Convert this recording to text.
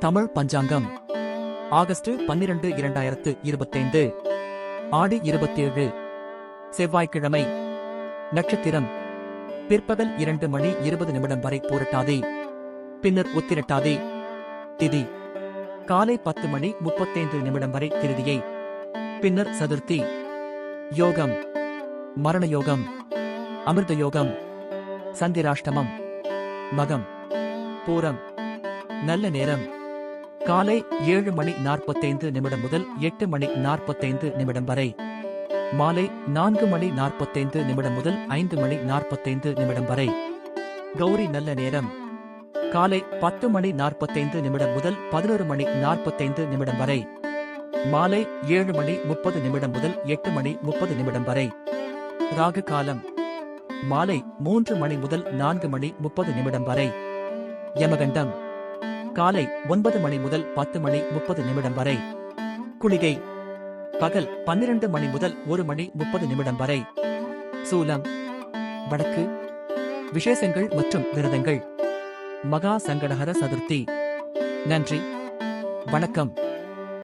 தமிழ் பஞ்சாங்கம். August பன்னிரண்டு இரண்டாயிரத்து இருபத்தைந்து. ஆடி இருபத்தேழு. செவ்வாய்க்கிழமை. நட்சத்திரம். பிற்பகல் இரண்டு மணி இருபது நிமிடம் வரை போரட்டாதே. பின்னர் உத்திரட்டாதே. திதி. காலை பத்து மணி முப்பத்தைந்து நிமிடம் வரை திருதியை. பின்னர் சதுர்த்தி. யோகம். மரண யோகம். அமிர்த யோகம். சந்திராஷ்டமம். மகம். பூரம். நல்ல நேரம். காலை ஏழு மணி நாற்பத்தைந்து நிமிடம் முதல் எட்டு மணி நாற்பத்தைந்து நிமிடம் வரை. மாலை நான்கு மணி நாற்பத்தைந்து நிமிடம் முதல் ஐந்து மணி நாற்பத்தைந்து நிமிடம் வரை. கௌரி நல்ல நேரம். காலை பத்து மணி நாற்பத்தைந்து நிமிடம் முதல் பதினோரு மணி நாற்பத்தைந்து நிமிடம் வரை. மாலை ஏழு மணி முப்பது நிமிடம் முதல் எட்டு மணி முப்பது நிமிடம் வரை. ராகு காலம். மாலை மூன்று மணி முதல் நான்கு மணி முப்பது நிமிடம் வரை. யமகண்டம். காலை ஒன்பது மணி முதல் பத்து மணி முப்பது நிமிடம் வரை. குளிகை. பகல் பன்னிரண்டு மணி முதல் ஒரு மணி முப்பது நிமிடம் வரை. சூலம். வடக்கு. விசேஷங்கள் மற்றும் விரதங்கள். மகா சங்கடஹர சதுர்த்தி. நன்றி. வணக்கம்.